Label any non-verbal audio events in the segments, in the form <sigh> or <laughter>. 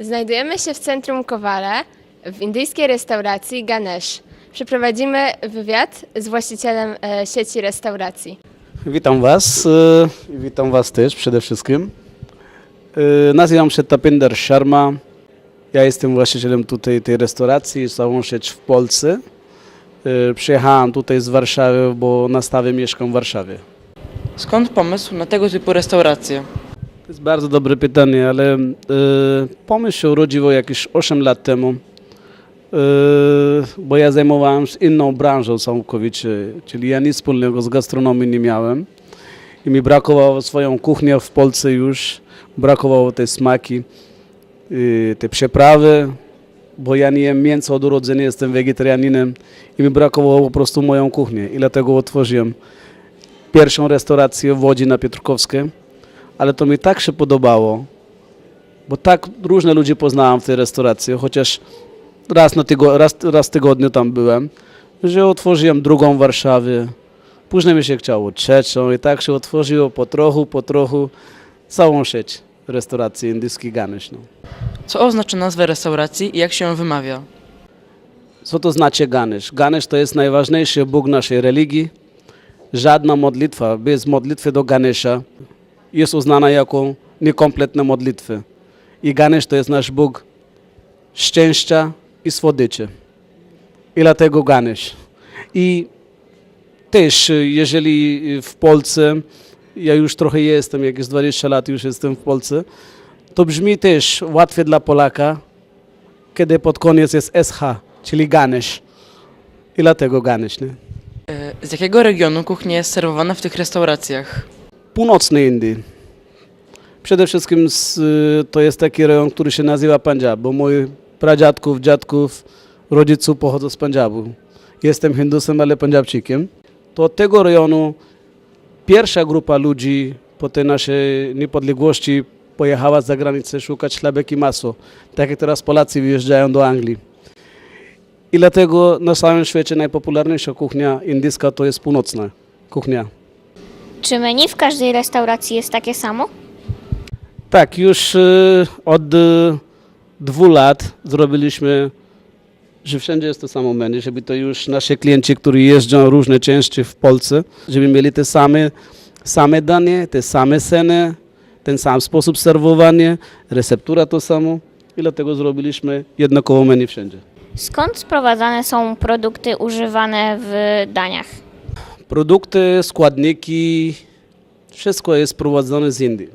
Znajdujemy się w centrum Kowale, w indyjskiej restauracji Ganesh. Przeprowadzimy wywiad z właścicielem e, sieci restauracji. Witam Was e, i witam Was też przede wszystkim. E, Nazywam się Tapinder Sharma. Ja jestem właścicielem tutaj tej restauracji, całą sieć w Polsce. Przyjechałem tutaj z Warszawy, bo na stałe mieszkam w Warszawie. Skąd pomysł na tego typu restaurację? To jest bardzo dobre pytanie, ale e, pomysł się urodził jakieś 8 lat temu, e, bo ja zajmowałem się inną branżą całkowicie, czyli ja nic wspólnego z gastronomią nie miałem i mi brakowało swoją kuchnię w Polsce już, brakowało tej smaki, e, te przyprawy, bo ja nie jem mięso od urodzenia, jestem wegetarianinem i mi brakowało po prostu moją kuchnię i dlatego otworzyłem pierwszą restaurację w Łodzi na Piotrkowskiej ale to mi tak się podobało, bo tak różne ludzi poznałem w tej restauracji, chociaż raz, na tygo, raz, raz w tygodniu tam byłem, że otworzyłem drugą w Warszawie, później mi się chciało trzecią i tak się otworzyło po trochu, po trochu całą sieć restauracji indyjskich Ganesh. No. Co oznacza nazwa restauracji i jak się ją wymawia? Co to znaczy Ganesh? Ganesh to jest najważniejszy Bóg naszej religii. Żadna modlitwa bez modlitwy do Ganesha jest uznana jako niekompletna modlitwa. I Ganesh to jest nasz Bóg szczęścia i słodyczy. I dlatego Ganesh. I też, jeżeli w Polsce, ja już trochę jestem, jakieś 20 lat już jestem w Polsce, to brzmi też łatwiej dla Polaka, kiedy pod koniec jest SH, czyli Ganesh. I dlatego Ganesh, nie? E, Z jakiego regionu kuchnia jest serwowana w tych restauracjach? Północnej Indii. Przede wszystkim z, to jest taki rejon, który się nazywa Punjab, bo moi pradziadków, dziadków, rodziców pochodzą z Punjabu. Jestem Hindusem, ale Punjabczykiem. To od tego rejonu pierwsza grupa ludzi po tej naszej niepodległości pojechała za granicę szukać chlebek i masło. Tak jak teraz Polacy wyjeżdżają do Anglii. I dlatego na całym świecie najpopularniejsza kuchnia indyjska to jest północna kuchnia. Czy menu w każdej restauracji jest takie samo? Tak, już y, od y, dwóch lat zrobiliśmy, że wszędzie jest to samo menu, żeby to już nasi klienci, którzy jeżdżą różne części w Polsce, żeby mieli te same, same danie, te same ceny, ten sam sposób serwowania, receptura to samo i dlatego zrobiliśmy jednakowo menu wszędzie. Skąd sprowadzane są produkty używane w daniach? Produkty, składniki, wszystko jest prowadzone z Indii.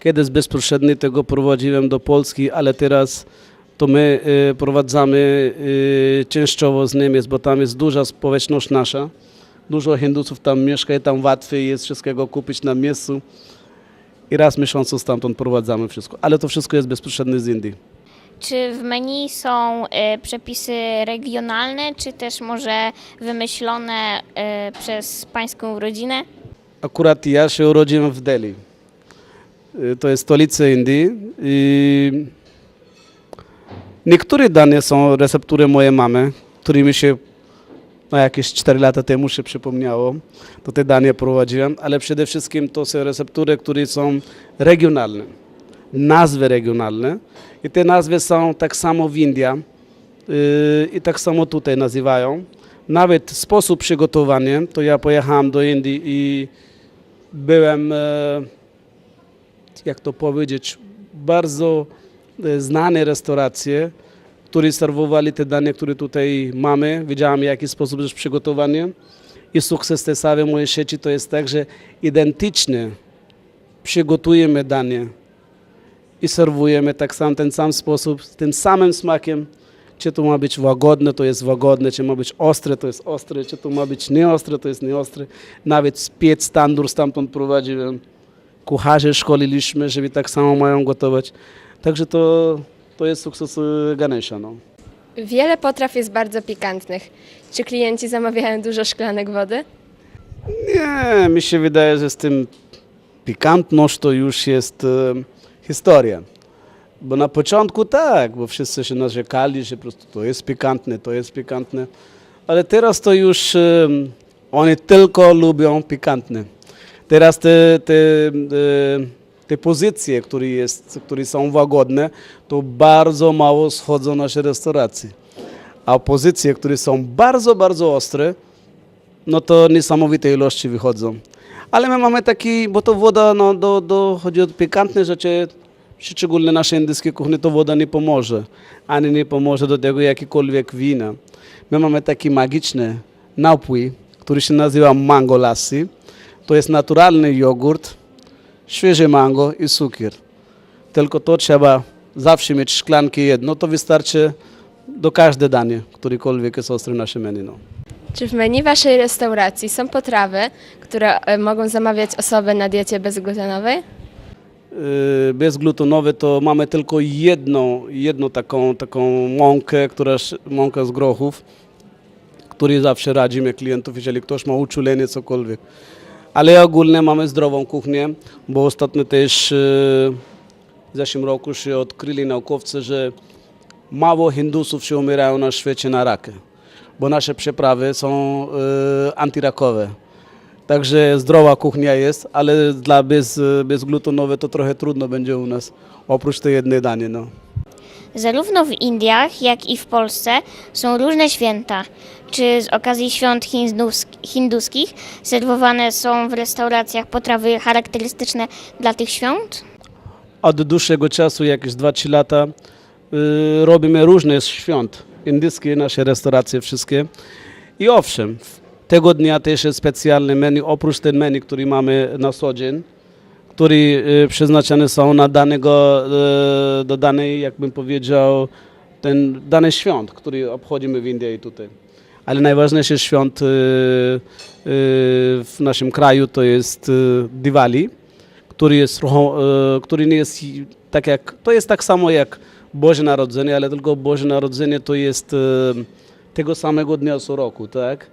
Kiedyś bezpośrednio tego prowadziłem do Polski, ale teraz to my y, prowadzamy y, częściowo z Niemiec, bo tam jest duża społeczność nasza. Dużo Hindusów tam mieszka i tam łatwiej jest wszystkiego kupić na miejscu. I raz w miesiącu stamtąd prowadzamy wszystko. Ale to wszystko jest bezpośrednio z Indii. Czy w menu są e, przepisy regionalne, czy też może wymyślone e, przez pańską rodzinę? Akurat ja się urodziłem w Delhi. Y, To jest stolica Indii. I niektóre dane są receptury mojej mamy, którymi się no, jakieś 4 lata temu się przypomniało. To te dane prowadziłem, ale przede wszystkim to są receptury, które są regionalne. Nazwy regionalne. I te nazwy są tak samo w Indiach y, i tak samo tutaj nazywają. Nawet sposób przygotowania, to ja pojechałem do Indii i byłem, e, jak to powiedzieć, bardzo e, znane restauracje, które serwowali te dania, które tutaj mamy. Wiedziałem, jaki sposób jest przygotowanie. I sukces tej całej mojej sieci to jest tak, że identycznie przygotujemy danie i serwujemy tak sam, ten sam sposób, z tym samym smakiem. Czy to ma być łagodne, to jest łagodne, czy ma być ostre, to jest ostre, czy to ma być nieostre, to jest nieostre. Nawet spiec tandur stamtąd prowadziłem. Kucharzy szkoliliśmy, żeby tak samo mają gotować. Także to, to jest sukces y, Ganesha. No. Wiele potraw jest bardzo pikantnych. Czy klienci zamawiają dużo szklanek wody? Nie, mi się wydaje, że z tym pikantność to już jest e, historia. Bo na początku tak, bo wszyscy się narzekali, że po prostu to jest pikantne, to jest pikantne. Ale teraz to już e, oni tylko lubią pikantne. Teraz te, te, e, te pozycje, które, jest, które są łagodne, to bardzo mało schodzą nasze restauracje. A pozycje, które są bardzo, bardzo ostre, no to niesamowite ilości wychodzą. Ale my mamy taki, bo to woda, no, do, do, chodzi o pikantne rzeczy, szczególnie nasze indyjskie kuchnie, to woda nie pomoże. Ani nie pomoże do tego jakikolwiek wina. My mamy taki magiczny napój, który się nazywa mango lassi. To jest naturalny jogurt, świeże mango i cukier. Tylko to trzeba zawsze mieć szklanki jedno, to wystarczy do każde danie, którekolwiek jest ostre w naszym menu. Czy w menu waszej restauracji są potrawy, które e, mogą zamawiać osoby na diecie bezglutenowej? Yy, bezglutenowe to mamy tylko jedną, jedną taką, taką mąkę, która, sz- mąkę z grochów, której zawsze radzimy klientów, jeżeli ktoś ma uczulenie, cokolwiek. Ale ogólnie mamy zdrową kuchnię, bo ostatnio też yy, w zeszłym roku się odkryli naukowcy, że mało Hindusów się umierają na świecie na rakę, bo nasze przeprawy są yy, antirakowe. Także zdrowa kuchnia jest, ale dla bez, bezglutenowe to trochę trudno będzie u nas, oprócz tej jednej danie. No. Zarówno w Indiach, jak i w Polsce są różne święta. Czy z okazji świąt hindus- hinduskich serwowane są w restauracjach potrawy charakterystyczne dla tych świąt? Od dłuższego czasu, jakieś 2-3 lata, y, robimy różne świąt, indyjskie nasze restauracje wszystkie. I owszem, tego dnia też jest specjalny menu, oprócz ten menu, który mamy na co dzień, które y, przeznaczone są na danego, y, do danej, jakbym powiedział, ten dany świąt, który obchodzimy w Indii i tutaj. Ale najważniejszy świąt y, w naszym kraju to jest Diwali, który jest, który nie jest tak jak, to jest tak samo jak Boże Narodzenie, ale tylko Boże Narodzenie to jest e, tego samego dnia co roku, tak?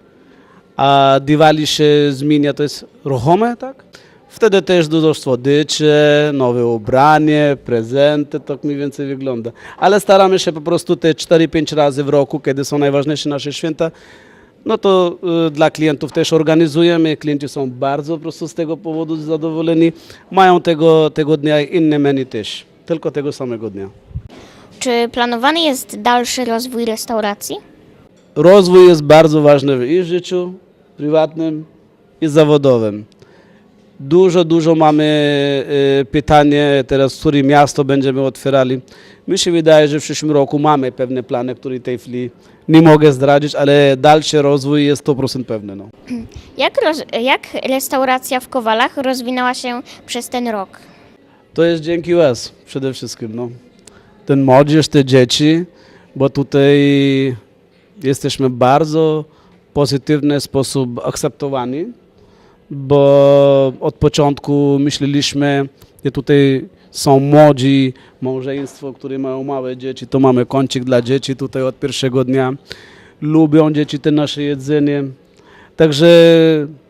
A Diwali się zmienia, to jest ruchome, tak? Wtedy też dużo słodycze, nowe ubranie, prezenty, tak mniej więcej wygląda. Ale staramy się po prostu te 4-5 razy w roku, kiedy są najważniejsze nasze święta, no to y, dla klientów też organizujemy. Klienci są bardzo po prostu z tego powodu zadowoleni. Mają tego, tego dnia inne menu też, tylko tego samego dnia. Czy planowany jest dalszy rozwój restauracji? Rozwój jest bardzo ważny i w życiu prywatnym, i zawodowym. Dużo, dużo mamy y, pytanie teraz, które miasto będziemy otwierali. Mi się wydaje, że w przyszłym roku mamy pewne plany, które tej chwili nie mogę zdradzić, ale dalszy rozwój jest 100% pewny. No. <clears throat> Jak, roz, jak restauracja w Kowalach rozwinęła się przez ten rok? To jest dzięki Was przede wszystkim. No. Ten młodzież, te dzieci, bo tutaj jesteśmy bardzo pozytywny sposób akceptowani, bo od początku myśleliśmy, że tutaj są młodzi, małżeństwo, które mają małe dzieci, to mamy kącik dla dzieci tutaj od pierwszego dnia. Lubią dzieci te nasze jedzenie. Także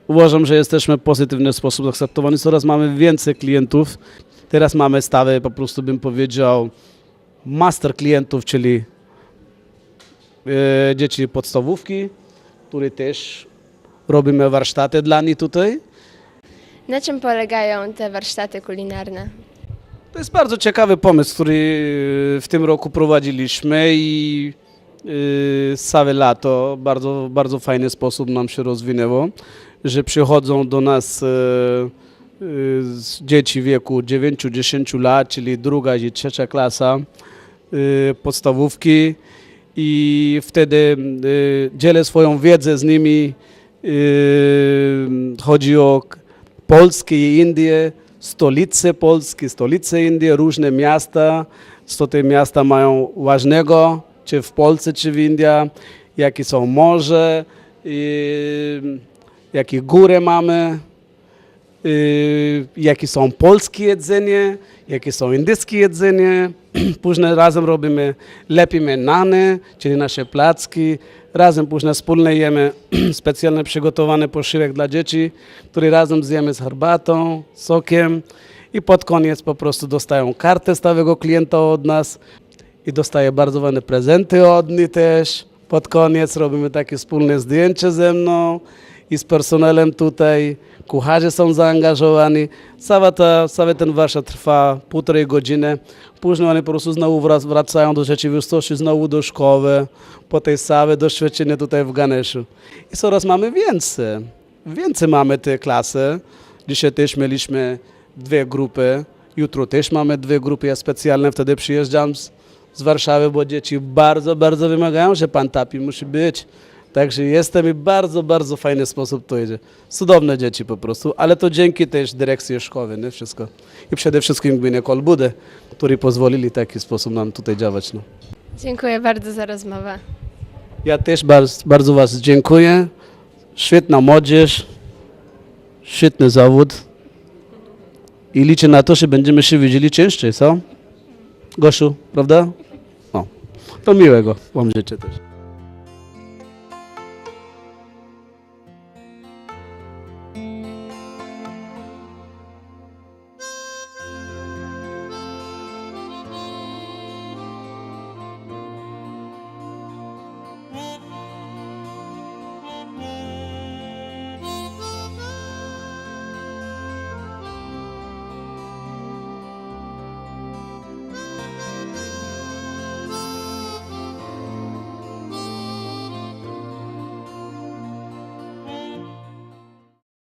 uważam, że jesteśmy w pozytywny sposób akceptowani. Coraz mamy więcej klientów. Teraz mamy stawę, po prostu bym powiedział, master klientów, czyli e, dzieci podstawówki, które też robimy warsztaty dla nich tutaj. Na czym polegają te warsztaty kulinarne? To jest bardzo ciekawy pomysł, który w tym roku prowadziliśmy i yy, całe lato bardzo, bardzo fajny sposób nam się rozwinęło, że przychodzą do nas yy, yy, dzieci wieku 9-10 lat, czyli druga i trzecia klasa podstawówki i wtedy yy, dzielę swoją wiedzę z nimi. Yy, chodzi o Polskę i Indię, stolice Polski, stolice Indii, różne miasta. Co te miasta mają ważnego, czy w Polsce, czy w Indiach, jakie są morze, jakie góry mamy, y, jakie są polskie jedzenie, jakie są indyjskie jedzenie. <clears throat> Później razem robimy, lepimy nany, czyli nasze placki. Razem później wspólnie jemy <clears throat> specjalnie przygotowany posiłek dla dzieci, który razem zjemy z herbatą, sokiem i pod koniec po prostu dostają kartę stałego klienta od nas i dostaje bardzo ładne prezenty od nich też. Pod koniec robimy takie wspólne zdjęcie ze mną i z personelem tutaj, kucharze są zaangażowani. Cała ta, cały ten warsztat trwa półtorej godziny. Później oni po prostu znowu wrac- wracają do rzeczywistości, znowu do szkoły, po tej całe doświadczenie tutaj w Ganeszu. I coraz mamy więcej. Więcej mamy te klasy. Dzisiaj też mieliśmy dwie grupy. Jutro też mamy dwie grupy ja specjalne. Wtedy przyjeżdżam z, z Warszawy, bo dzieci bardzo, bardzo wymagają, że pan tapi musi być. Także jestem i bardzo, bardzo fajny sposób to idzie. Cudowne dzieci po prostu, ale to dzięki też dyrekcji szkoły, nie wszystko. I przede wszystkim gminie Kolbudy, którzy pozwolili w taki sposób nam tutaj działać. No. Dziękuję bardzo za rozmowę. Ja też bardzo, bardzo Was dziękuję. Świetna młodzież, świetny zawód. I liczę na to, że będziemy się widzieli częściej, co? Gosiu, prawda? O, to miłego Wam życzę też.